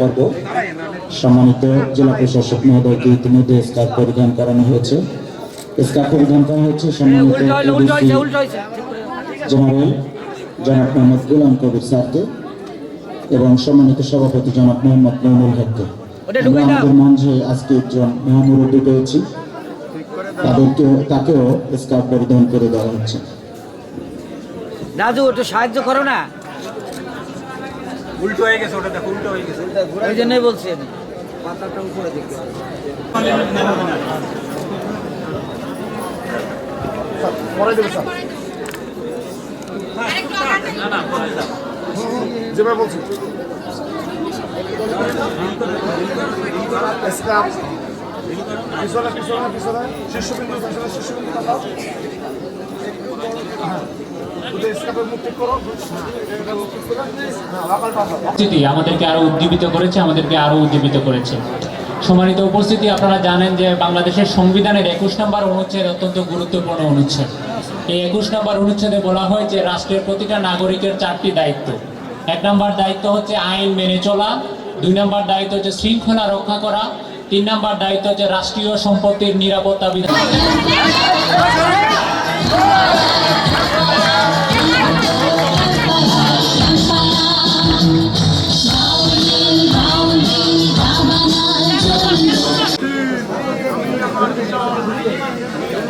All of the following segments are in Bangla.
পর্ব সম্মানিত জেলা প্রশাসক মহোদয়কে ইতিমধ্যে স্কার্ফ পরিধান করানো হয়েছে। স্কার্ফ পরিধান করা হয়েছে সম্মানিত জেনারেল জনাব মোহাম্মদ গোলাম কবির স্যারকে এবং সম্মানিত সভাপতি জনাব মোহাম্মদ মইনুল হককে। আমরা আমাদের মঞ্চে আজকে একজন মহামুরব্বী পেয়েছি তাদেরকে তাকেও স্কার্ফ পরিধান করে দেওয়া হচ্ছে। রাজু একটু সাহায্য করো না। উল্টো হয়ে গেছে ওটা দেখো উল্টো হয়ে গেছে। ওই জন্যই বলছি আমি। যেভাবে বলছি। স্ক্রাব পিছনে পিছনে পিছনে। শীর্ষবিন্দু পিছনে শীর্ষবিন্দু। হ্যাঁ ঠিক করে হ্যাঁ লাপাল পাতা উপস্থিতি আমাদেরকে আরও উজ্জীবিত করেছে, আমাদেরকে আরও উজ্জীবিত করেছে। সম্মানিত উপস্থিতি, আপনারা জানেন যে বাংলাদেশের সংবিধানের একুশ নম্বর অনুচ্ছেদ অত্যন্ত গুরুত্বপূর্ণ অনুচ্ছেদ। এই একুশ নম্বর অনুচ্ছেদে বলা হয় যে রাষ্ট্রের প্রতিটা নাগরিকের চারটি দায়িত্ব। এক নম্বর দায়িত্ব হচ্ছে আইন মেনে চলা, দুই নম্বর দায়িত্ব হচ্ছে শৃঙ্খলা রক্ষা করা, তিন নম্বর দায়িত্ব হচ্ছে রাষ্ট্রীয় সম্পত্তির নিরাপত্তা বিধান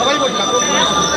সবাই বলছি